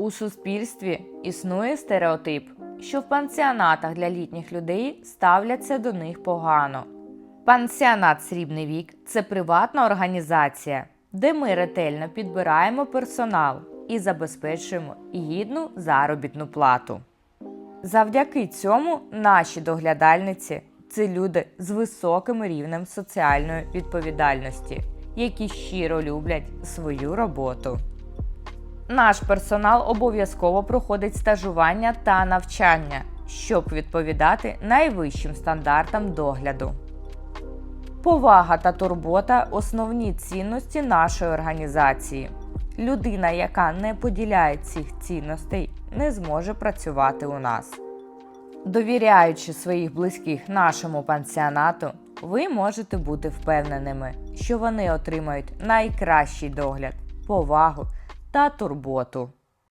У суспільстві існує стереотип, що в пансіонатах для літніх людей ставляться до них погано. Пансіонат Срібний вік це приватна організація, де ми ретельно підбираємо персонал і забезпечуємо гідну заробітну плату. Завдяки цьому наші доглядальниці це люди з високим рівнем соціальної відповідальності, які щиро люблять свою роботу. Наш персонал обов'язково проходить стажування та навчання, щоб відповідати найвищим стандартам догляду. Повага та турбота основні цінності нашої організації. Людина, яка не поділяє цих цінностей, не зможе працювати у нас. Довіряючи своїх близьких нашому пансіонату, ви можете бути впевненими, що вони отримають найкращий догляд, повагу та турботу.